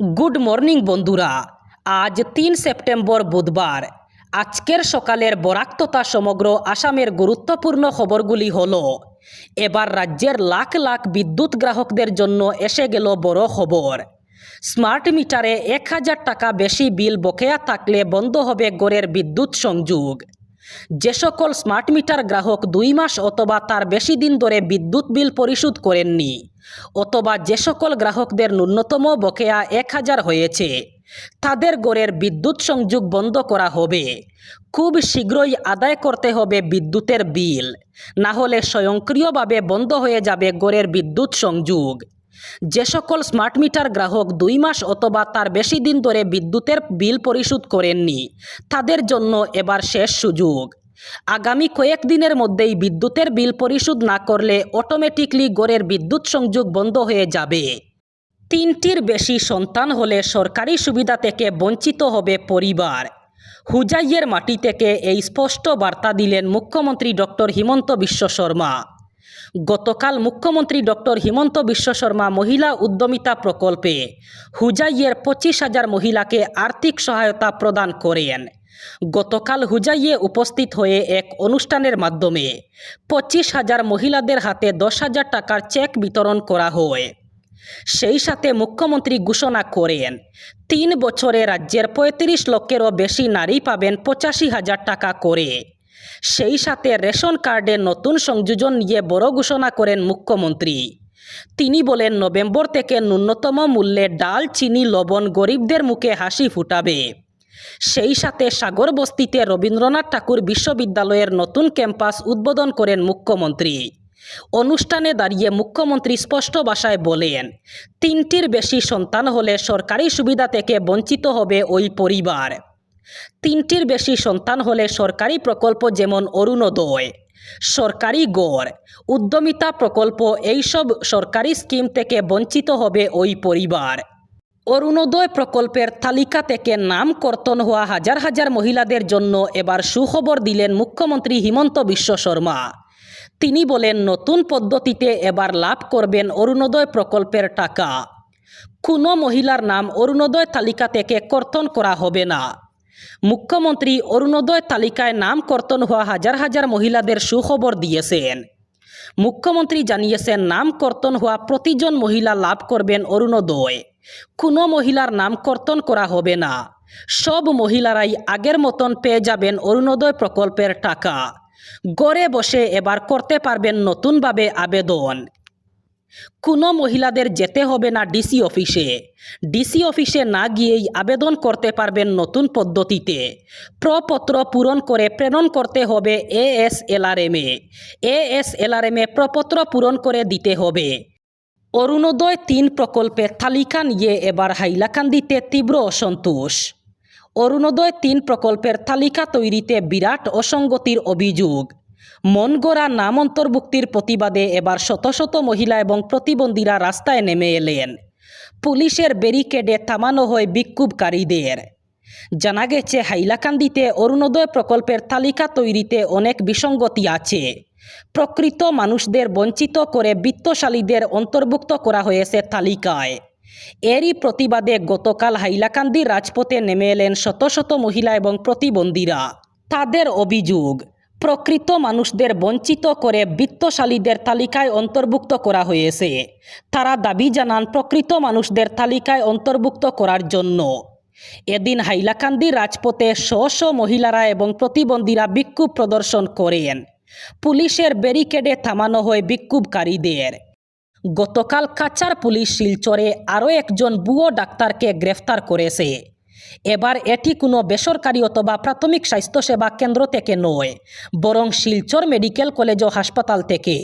Good morning বন্ধুরা। আজ তিন সেপ্টেম্বর বুধবার। আজকের সকালের বরাক তথা সমগ্র আসামের গুরুত্বপূর্ণ খবরগুলি হল, এবার রাজ্যের লাখ লাখ বিদ্যুৎ গ্রাহকদের জন্য এসে গেল বড় খবর। স্মার্ট মিটারে এক হাজার টাকা বেশি বিল বকেয়া থাকলে বন্ধ হবে গড়ের বিদ্যুৎ সংযোগ। যে সকল স্মার্ট মিটার গ্রাহক দুই মাস অথবা তার বেশি দিন ধরে বিদ্যুৎ বিল পরিশোধ করেননি অথবা যে সকল গ্রাহকদের ন্যূনতম বকেয়া এক হাজার হয়েছে, তাদের গড়ের বিদ্যুৎ সংযোগ বন্ধ করা হবে। খুব শীঘ্রই আদায় করতে হবে বিদ্যুতের বিল, না হলে স্বয়ংক্রিয়ভাবে বন্ধ হয়ে যাবে গড়ের বিদ্যুৎ সংযোগ। যে সকল স্মার্ট মিটার গ্রাহক দুই মাস অথবা তার বেশি দিন ধরে বিদ্যুতের বিল পরিশোধ করেননি, তাদের জন্য এবার শেষ সুযোগ। আগামী কয়েকদিনের মধ্যেই বিদ্যুতের বিল পরিশোধ না করলে অটোমেটিকলি গড়ের বিদ্যুৎ সংযোগ বন্ধ হয়ে যাবে। তিনটির বেশি সন্তান হলে সরকারি সুবিধা থেকে বঞ্চিত হবে পরিবার। হুজাইয়ের মাটি থেকে এই স্পষ্ট বার্তা দিলেন মুখ্যমন্ত্রী ডক্টর হিমন্ত বিশ্ব শর্মা। গতকাল মুখ্যমন্ত্রী ডক্টর হিমন্ত বিশ্ব শর্মা মহিলা উদ্যমিতা প্রকল্পে হুজাইয়ের পঁচিশ হাজার মহিলাকে আর্থিক সহায়তা প্রদান করেন। গতকাল হুজাইয়ে উপস্থিত হয়ে এক অনুষ্ঠানের মাধ্যমে পঁচিশ হাজার মহিলাদের হাতে দশ হাজার টাকার চেক বিতরণ করা হয়। সেই সাথে মুখ্যমন্ত্রী ঘোষণা করেন, তিন বছরে রাজ্যের পঁয়ত্রিশ লক্ষেরও বেশি নারী পাবেন পঁচাশি হাজার টাকা করে। সেই সাথে রেশন কার্ডে নতুন সংযোজন নিয়ে বড় ঘোষণা করেন মুখ্যমন্ত্রী। তিনি বলেন, নভেম্বর থেকে ন্যূনতম মূল্যে ডাল, চিনি, লবণ গরিবদের মুখে হাসি ফুটাবে। সেই সাথে সাগর বস্তিতে রবীন্দ্রনাথ ঠাকুর বিশ্ববিদ্যালয়ের নতুন ক্যাম্পাস উদ্বোধন করেন মুখ্যমন্ত্রী। অনুষ্ঠানে দাঁড়িয়ে মুখ্যমন্ত্রী স্পষ্ট ভাষায় বলেন, তিনটির বেশি সন্তান হলে সরকারি সুবিধা থেকে বঞ্চিত হবে ওই পরিবার। তিনটির বেশি সন্তান হলে সরকারি প্রকল্প যেমন অরুণোদয়, সরকারি গড়, উদ্যমিতা প্রকল্প এইসব সরকারি স্কিম থেকে বঞ্চিত হবে ওই পরিবার। অরুণোদয় প্রকল্পের তালিকা থেকে নাম কর্তন হওয়া হাজার হাজার মহিলাদের জন্য এবার সুখবর দিলেন মুখ্যমন্ত্রী হিমন্ত বিশ্ব শর্মা। তিনি বলেন, নতুন পদ্ধতিতে এবার লাভ করবেন অরুণোদয় প্রকল্পের টাকা। কোনো মহিলার নাম অরুণোদয় তালিকা থেকে কর্তন করা হবে না। মুখ্যমন্ত্রী অরুণোদয় তালিকায় নাম কর্তন হওয়া হাজার হাজার মহিলাদের সুখবর দিয়েছেন। মুখ্যমন্ত্রী জানিয়েছেন নাম কর্তন হওয়া প্রতিজন মহিলা লাভ করবেন অরুণোদয়। কোনো মহিলার নাম কর্তন করা হবে না। সব মহিলারাই আগের মতন পেয়ে যাবেন অরুণোদয় প্রকল্পের টাকা। গড়ে বসে এবার করতে পারবেন নতুনভাবে আবেদন। কোনো মহিলাদের যেতে হবে না ডিসি অফিসে। ডিসি অফিসে না গিয়েই আবেদন করতে পারবেন নতুন পদ্ধতিতে। প্রপত্র পূরণ করে প্রেরণ করতে হবে এএসএলআরএমে। এএসএলআরএমে প্রপত্র পূরণ করে দিতে হবে। অরুণোদয় তিন প্রকল্পের তালিকা নিয়ে এবার হাইলাকান্দিতে তীব্র অসন্তোষ। অরুণোদয় তিন প্রকল্পের তালিকা তৈরিতে বিরাট অসঙ্গতির অভিযোগ। মন গড়া নাম অন্তর্ভুক্তির প্রতিবাদে এবার শত শত মহিলা এবং প্রতিবন্ধীরা রাস্তায় নেমে এলেন। পুলিশের ব্যারিকেডে থামানো হয় বিক্ষোভকারীদের। জানা গেছে, হাইলাকান্দিতে অরুণোদয় প্রকল্পের তালিকা তৈরিতে অনেক বিসঙ্গতি আছে। প্রকৃত মানুষদের বঞ্চিত করে বিত্তশালীদের অন্তর্ভুক্ত করা হয়েছে তালিকায়। এরই প্রতিবাদে গতকাল হাইলাকান্দির রাজপথে নেমে এলেন শত শত মহিলা এবং প্রতিবন্ধীরা। তাদের অভিযোগ, প্রকৃত মানুষদের বঞ্চিত করে বিত্তশালীদের তালিকায় অন্তর্ভুক্ত করা হয়েছে। তারা দাবি জানান প্রকৃত মানুষদের তালিকায় অন্তর্ভুক্ত করার জন্য। এদিন হাইলাকান্দি রাজপথে শ শ মহিলারা এবং প্রতিবন্ধীরা বিক্ষোভ প্রদর্শন করেন। পুলিশের ব্যারিকেডে থামানো হয় বিক্ষোভকারীদের। গতকাল কাচার পুলিশ শিলচরে আরও একজন বুয়ো ডাক্তারকে গ্রেফতার করেছে। এবার এটি কোনো বেসরকারি অথবা প্রাথমিক স্বাস্থ্যসেবা কেন্দ্র থেকে নয়, বরং শিলচর মেডিকেল কলেজ ও হাসপাতাল থেকে,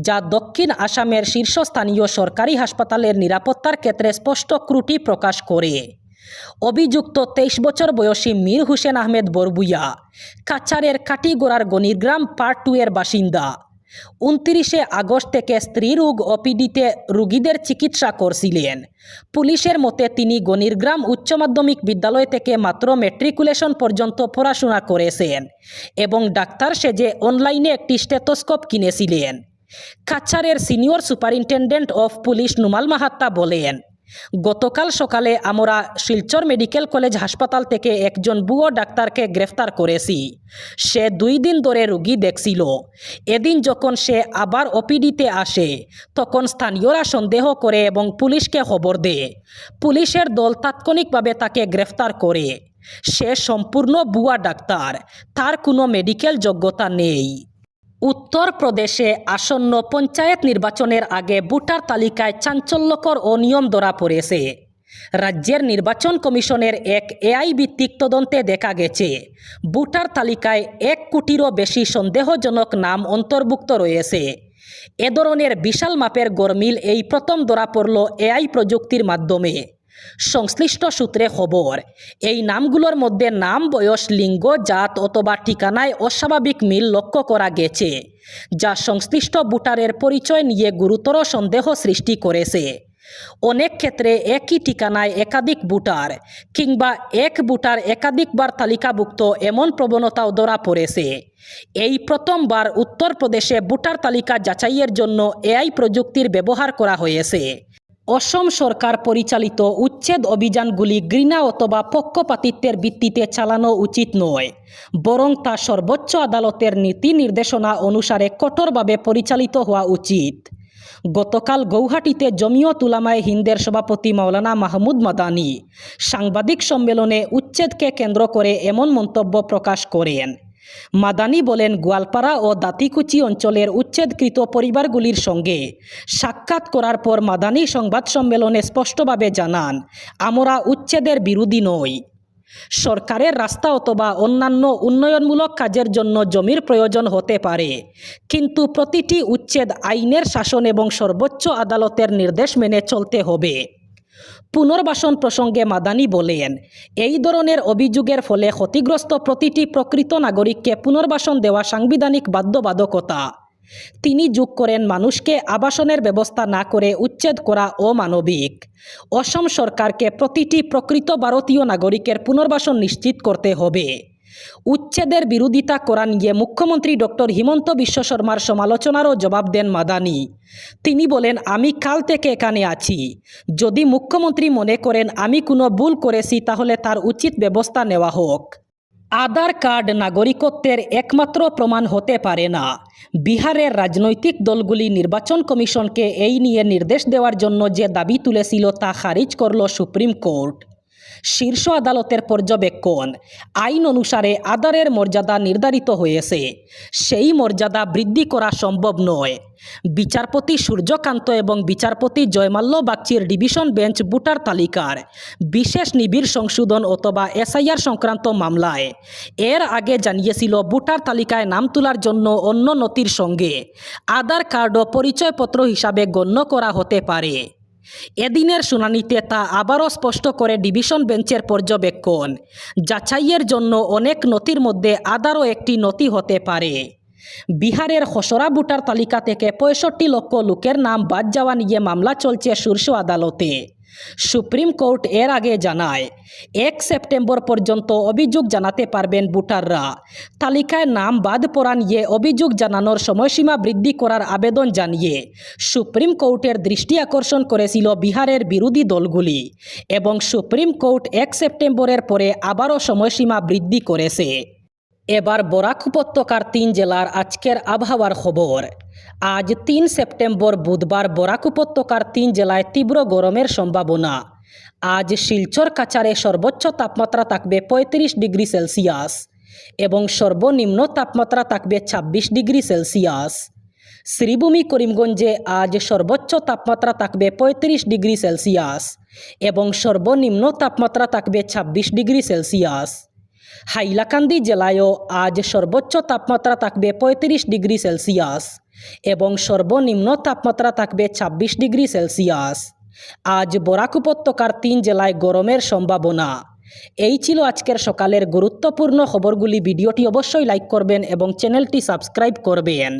যা দক্ষিণ আসামের শীর্ষস্থানীয় সরকারি হাসপাতালের নিরাপত্তার ক্ষেত্রে স্পষ্ট ত্রুটি প্রকাশ করে। অভিযুক্ত তেইশ বছর বয়সী মীর হুসেন আহমেদ বরবুইয়া কাছারের কাটিগোড়ার গণিরগ্রাম পার্ট টু এর বাসিন্দা। উনত্রিশে আগস্ট থেকে স্ত্রী রোগ ওপিডিতে রুগীদের চিকিৎসা করছিলেন। পুলিশের মতে তিনি গণিরগ্রাম উচ্চ মাধ্যমিক বিদ্যালয় থেকে মাত্র ম্যাট্রিকুলেশন পর্যন্ত পড়াশোনা করেছেন এবং ডাক্তার সেজে অনলাইনে একটি স্টেথোস্কোপ কিনেছিলেন। কাছারের senior superintendent of police Numal Mahatta বলেন গতকাল সকালে আমরা শিলচর মেডিকেল কলেজ হাসপাতাল থেকে একজন বুয়ো ডাক্তারকে গ্রেফতার করেছি। সে দুই দিন ধরে রুগী দেখছিল। এদিন যখন সে আবার ওপিডিতে আসে, তখন স্থানীয়রা সন্দেহ করে এবং পুলিশকে খবর দেয়। পুলিশের দল তাৎক্ষণিকভাবে তাকে গ্রেফতার করে। সে সম্পূর্ণ বুয়া ডাক্তার, তার কোনো মেডিকেল যোগ্যতা নেই। উত্তরপ্রদেশে আসন্ন পঞ্চায়েত নির্বাচনের আগে ভোটার তালিকায় চাঞ্চল্যকর অনিয়ম ধরা পড়েছে। রাজ্যের নির্বাচন কমিশনের এক এআই ভিত্তিক তদন্তে দেখা গেছে, ভোটার তালিকায় এক কোটিরও বেশি সন্দেহজনক নাম অন্তর্ভুক্ত রয়েছে। এ ধরনের বিশাল মাপের গরমিল এই প্রথম ধরা পড়ল এআই প্রযুক্তির মাধ্যমে। সংশ্লিষ্ট সূত্রে খবর, এই নামগুলোর মধ্যে নাম, বয়স, লিঙ্গ, জাত অথবা ঠিকানায় অস্বাভাবিক মিল লক্ষ্য করা গেছে, যা সংশ্লিষ্ট ভোটারের পরিচয় নিয়ে গুরুতর সন্দেহ সৃষ্টি করেছে। অনেক ক্ষেত্রে একই ঠিকানায় একাধিক ভোটার কিংবা এক ভোটার একাধিকবার তালিকাভুক্ত এমন প্রবণতাও ধরা পড়েছে। এই প্রথমবার উত্তরপ্রদেশে ভোটার তালিকা যাচাইয়ের জন্য এআই প্রযুক্তির ব্যবহার করা হয়েছে। অসম সরকার পরিচালিত উচ্ছেদ অভিযানগুলি ঘৃণা অথবা পক্ষপাতিত্বের ভিত্তিতে চালানো উচিত নয়, বরং তা সর্বোচ্চ আদালতের নীতি নির্দেশনা অনুসারে কঠোরভাবে পরিচালিত হওয়া উচিত। গতকাল গৌহাটিতে জমিয়ত উলামায়ে হিন্দের সভাপতি মাওলানা মাহমুদ মাদানি সাংবাদিক সম্মেলনে উচ্ছেদকে কেন্দ্র করে এমন মন্তব্য প্রকাশ করেন। মাদানি বলেন, গোয়ালপাড়া ও দাতিকুচি অঞ্চলের উচ্ছেদকৃত পরিবারগুলির সঙ্গে সাক্ষাৎ করার পর মাদানি সংবাদ সম্মেলনে স্পষ্টভাবে জানান, আমরা উচ্ছেদের বিরোধী নই। সরকারের রাস্তা অথবা অন্যান্য উন্নয়নমূলক কাজের জন্য জমির প্রয়োজন হতে পারে, কিন্তু প্রতিটি উচ্ছেদ আইনের শাসন এবং সর্বোচ্চ আদালতের নির্দেশ মেনে চলতে হবে। পুনর্বাসন প্রসঙ্গে মাদানি বলেন, এই ধরনের অভিযোগের ফলে ক্ষতিগ্রস্ত প্রতিটি প্রকৃত নাগরিককে পুনর্বাসন দেওয়া সাংবিধানিক বাধ্যবাধকতা। তিনি যোগ করেন মানুষকে আবাসনের ব্যবস্থা না করে উচ্ছেদ করা অমানবিক। অসম সরকারকে প্রতিটি প্রকৃত ভারতীয় নাগরিকের পুনর্বাসন নিশ্চিত করতে হবে। উচ্ছেদের বিরোধিতা করা নিয়ে মুখ্যমন্ত্রী ডক্টর হিমন্ত বিশ্ব শর্মার সমালোচনারও জবাব দেন মাদানি। তিনি বলেন, আমি কাল থেকে এখানে আছি। যদি মুখ্যমন্ত্রী মনে করেন আমি কোনো ভুল করেছি, তাহলে তার উচিত ব্যবস্থা নেওয়া হোক। আধার কার্ড নাগরিকত্বের একমাত্র প্রমাণ হতে পারে না। বিহারের রাজনৈতিক দলগুলি নির্বাচন কমিশনকে এই নিয়ে নির্দেশ দেওয়ার জন্য যে দাবি তুলেছিল তা খারিজ করল সুপ্রিম কোর্ট। শীর্ষ আদালতের পর্যবেক্ষণ। আইন অনুসারে আদারের মর্যাদা নির্ধারিত হয়েছে। সেই মর্যাদা বৃদ্ধি করা সম্ভব নয়। বিচারপতি সূর্যকান্ত এবং বিচারপতি জয়মাল্য বাগচির ডিভিশন বেঞ্চ ভোটার তালিকার বিশেষ নিবিড় সংশোধন অথবা এসআইআর সংক্রান্ত মামলায়। এর আগে জানিয়েছিল ভোটার তালিকায় নাম তোলার জন্য অন্য নথির সঙ্গে। আধার কার্ডও পরিচয়পত্র হিসাবে গণ্য করা হতে পারে। এদিনের শুনানিতে তা আবারও স্পষ্ট করে ডিভিশন বেঞ্চের পর্যবেক্ষণ। যাচাইয়ের জন্য অনেক নথির মধ্যে আদারও একটি নথি হতে পারে। বিহারের খসরা ভোটার তালিকা থেকে পঁয়ষট্টি লক্ষ লোকের নাম বাদ যাওয়া নিয়ে মামলা চলছে শীর্ষ আদালতে। সুপ্রিম কোর্ট এর আগে জানায়, এক সেপ্টেম্বর পর্যন্ত অভিযোগ জানাতে পারবেন ভোটাররা। তালিকায় নাম বাদ পড়া নিয়ে অভিযোগ জানানোর সময়সীমা বৃদ্ধি করার আবেদন জানিয়ে সুপ্রিম কোর্টের দৃষ্টি আকর্ষণ করেছিল বিহারের বিরোধী দলগুলি এবং সুপ্রিম কোর্ট এক সেপ্টেম্বরের পরে আবারও সময়সীমা বৃদ্ধি করেছে। এবার বরাক উপত্যকার তিন জেলার আজকের আবহাওয়ার খবর। আজ তিন সেপ্টেম্বর বুধবার বরাক উপত্যকার তিন জেলায় তীব্র গরমের সম্ভাবনা। আজ শিলচর কাচারে সর্বোচ্চ তাপমাত্রা থাকবে পঁয়ত্রিশ ডিগ্রি সেলসিয়াস এবং সর্বনিম্ন তাপমাত্রা থাকবে ছাব্বিশ ডিগ্রি সেলসিয়াস। শ্রীভূমি, করিমগঞ্জে আজ সর্বোচ্চ তাপমাত্রা থাকবে পঁয়ত্রিশ ডিগ্রি সেলসিয়াস এবং সর্বনিম্ন তাপমাত্রা থাকবে ছাব্বিশ ডিগ্রি সেলসিয়াস। হাইলাকান্দি জেলায়ও আজ সর্বোচ্চ তাপমাত্রা থাকবে পঁয়ত্রিশ ডিগ্রি সেলসিয়াস এবং সর্বনিম্ন তাপমাত্রা থাকবে ছাব্বিশ ডিগ্রি সেলসিয়াস। আজ বরাক উপত্যকার তিন জেলায় গরমের সম্ভাবনা। এই ছিল আজকের সকালের গুরুত্বপূর্ণ খবরগুলি। ভিডিওটি অবশ্যই লাইক করবেন এবং চ্যানেলটি সাবস্ক্রাইব করবেন।